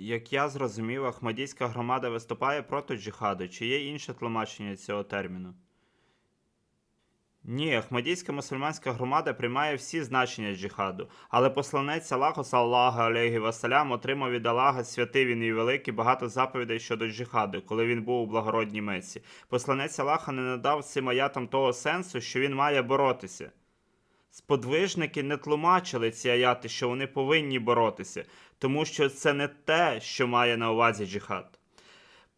Як я зрозумів, Ахмадійська громада виступає проти джихаду, чи є інше тлумачення цього терміну? Ні, Ахмадійська мусульманська громада приймає всі значення джихаду, але посланець Аллаху саллаху алейхі вассалям отримав від Аллаха святий він і великий багато заповідей щодо джихаду, коли він був у благородній Месі. Посланець Аллаха не надав цим аятам того сенсу, що він має боротися. Сподвижники не тлумачили ці аяти, що вони повинні боротися, тому що це не те, що має на увазі джихад.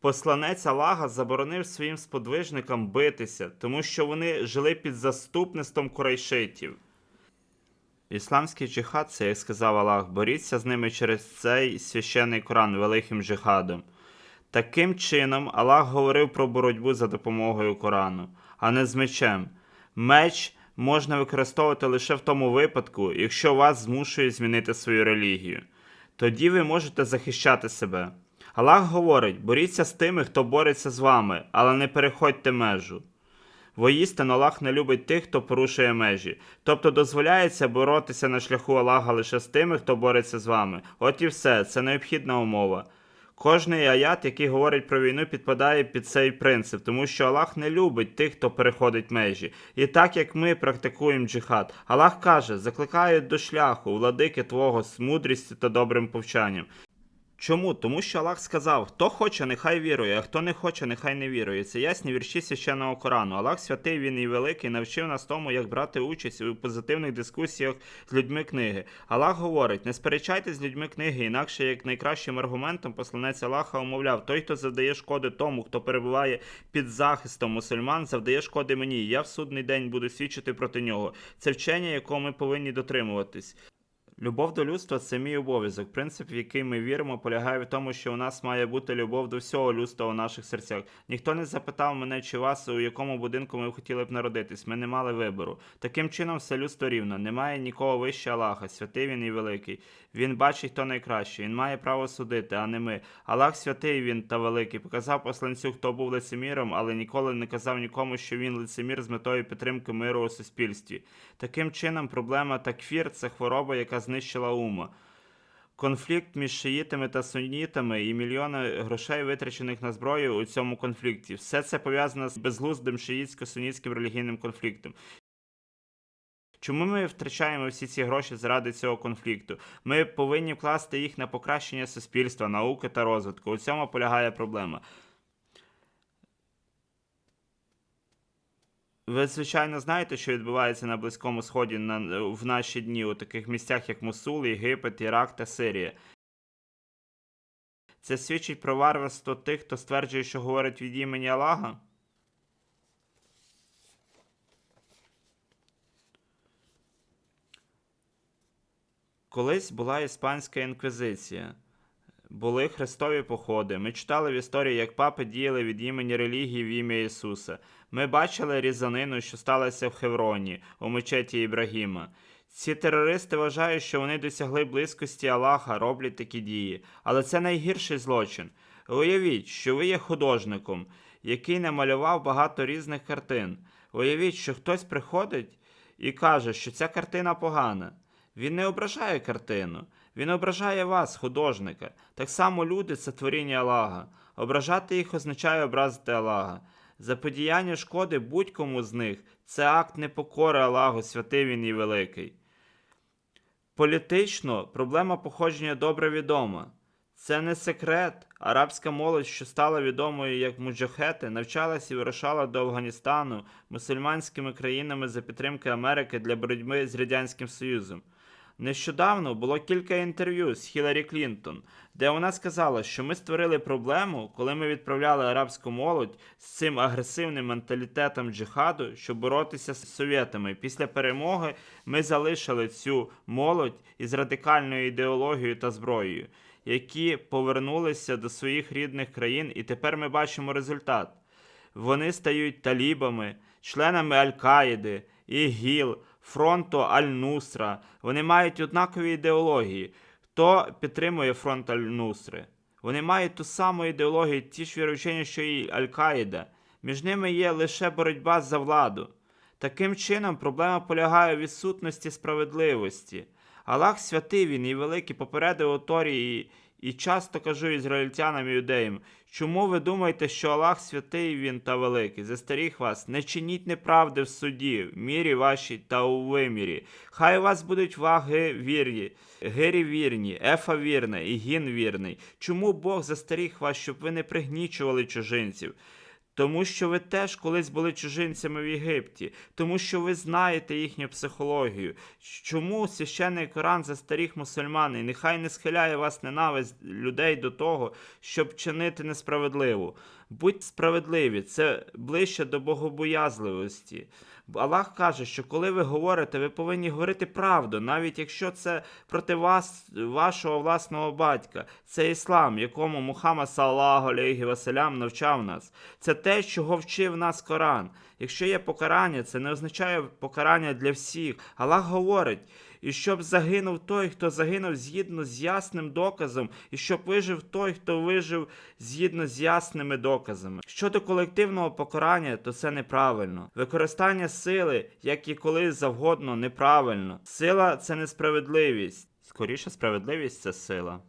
Посланець Аллаха заборонив своїм сподвижникам битися, тому що вони жили під заступництвом курайшитів. Ісламський джихад, це як сказав Аллах, боріться з ними через цей священний Коран великим джихадом. Таким чином, Аллах говорив про боротьбу за допомогою Корану, а не з мечем. Меч можна використовувати лише в тому випадку, якщо вас змушує змінити свою релігію. Тоді ви можете захищати себе. Аллах говорить: боріться з тими, хто бореться з вами, але не переходьте межу. Воістину Аллах не любить тих, хто порушує межі. Тобто дозволяється боротися на шляху Аллаха лише з тими, хто бореться з вами. От і все, це необхідна умова. Кожний аят, який говорить про війну, підпадає під цей принцип, тому що Аллах не любить тих, хто переходить межі. І так як ми практикуємо джихад, Аллах каже: закликає до шляху, владики Твого з мудрістю та добрим повчанням. Чому? Тому що Аллах сказав: хто хоче, нехай вірує, а хто не хоче, нехай не вірує. Це ясні вірші священного Корану. Аллах святий, він і великий, навчив нас тому, як брати участь у позитивних дискусіях з людьми книги. Аллах говорить: не сперечайтесь з людьми книги, інакше як найкращим аргументом посланець Аллаха умовляв: той, хто завдає шкоди тому, хто перебуває під захистом мусульман, завдає шкоди мені. Я в судний день буду свідчити проти нього. Це вчення, якого ми повинні дотримуватись. Любов до людства це мій обов'язок. Принцип, в який ми віримо, полягає в тому, що у нас має бути любов до всього людства у наших серцях. Ніхто не запитав мене чи вас, у якому будинку ми хотіли б народитись. Ми не мали вибору. Таким чином, все людство рівно. Немає нікого вище Аллаха, святий він і великий. Він бачить, хто найкраще. Він має право судити, а не ми. Аллах святий він та великий. Показав посланцю, хто був лицеміром, але ніколи не казав нікому, що він лицемір з метою підтримки миру у суспільстві. Таким чином, проблема такфір це хвороба, яка знищила ума. Конфлікт між шиїтами та сунітами і мільйони грошей, витрачених на зброю у цьому конфлікті. Все це пов'язано з безглуздим шиїтсько-сунітським релігійним конфліктом. Чому ми втрачаємо всі ці гроші заради цього конфлікту? Ми повинні вкласти їх на покращення суспільства, науки та розвитку. У цьому полягає проблема. Ви, звичайно, знаєте, що відбувається на Близькому Сході на, в наші дні у таких місцях, як Мусул, Єгипет, Ірак та Сирія. Це свідчить про варварство тих, хто стверджує, що говорить від імені Аллаха? Колись була іспанська інквізиція. Були хрестові походи. Ми читали в історії, як папи діяли від імені релігії в ім'я Ісуса. Ми бачили різанину, що сталося в Хевроні, у мечеті Ібрагіма. Ці терористи вважають, що вони досягли близькості Аллаха, роблять такі дії. Але це найгірший злочин. Уявіть, що ви є художником, який намалював багато різних картин. Уявіть, що хтось приходить і каже, що ця картина погана. Він не ображає картину, він ображає вас, художника. Так само люди це творіння Аллаха. Ображати їх означає образити Аллаха. Заподіяння шкоди будь-кому з них це акт непокори Аллаху, святий він і великий. Політично проблема походження добре відома. Це не секрет. Арабська молодь, що стала відомою як муджахети, навчалася і вирушала до Афганістану мусульманськими країнами за підтримки Америки для боротьби з Радянським Союзом. Нещодавно було кілька інтерв'ю з Хіларі Клінтон, де вона сказала, що ми створили проблему, коли ми відправляли арабську молодь з цим агресивним менталітетом джихаду, щоб боротися з совєтами. Після перемоги ми залишили цю молодь із радикальною ідеологією та зброєю, які повернулися до своїх рідних країн, і тепер ми бачимо результат. Вони стають талібами, членами Аль-Каїди, ІГІЛ, фронту Аль-Нусра. Вони мають однакові ідеології. Хто підтримує фронт Аль-Нусри? Вони мають ту саму ідеологію, ті ж віручення, що і Аль-Каїда. Між ними є лише боротьба за владу. Таким чином, проблема полягає у відсутності справедливості. Аллах святий він і великий попередив у і, часто кажу ізраїльтянам і юдеям, чому ви думаєте, що Аллах святий він та великий? Застаріх вас, не чиніть неправди в суді, в мірі вашій та у вимірі. Хай у вас будуть ваги вірні, гирі вірні, ефа вірна і гін вірний. Чому Бог застаріх вас, щоб ви не пригнічували чужинців? Тому що ви теж колись були чужинцями в Єгипті, тому що ви знаєте їхню психологію. Чому священний Коран застеріг мусульман і нехай не схиляє вас ненависть людей до того, щоб чинити несправедливо. Будьте справедливі, це ближче до богобоязливості. Аллах каже, що коли ви говорите, ви повинні говорити правду, навіть якщо це проти вас, вашого власного батька. Це іслам, якому Мухаммад саллаху алейхі васелям навчав нас. Це те, чого вчив нас Коран. Якщо є покарання, це не означає покарання для всіх. Аллах говорить, і щоб загинув той, хто загинув згідно з ясним доказом, і щоб вижив той, хто вижив згідно з ясними доказами. Щодо колективного покарання, то це неправильно. Використання сили, як і коли завгодно, неправильно. Сила це несправедливість. Скоріше, справедливість це сила.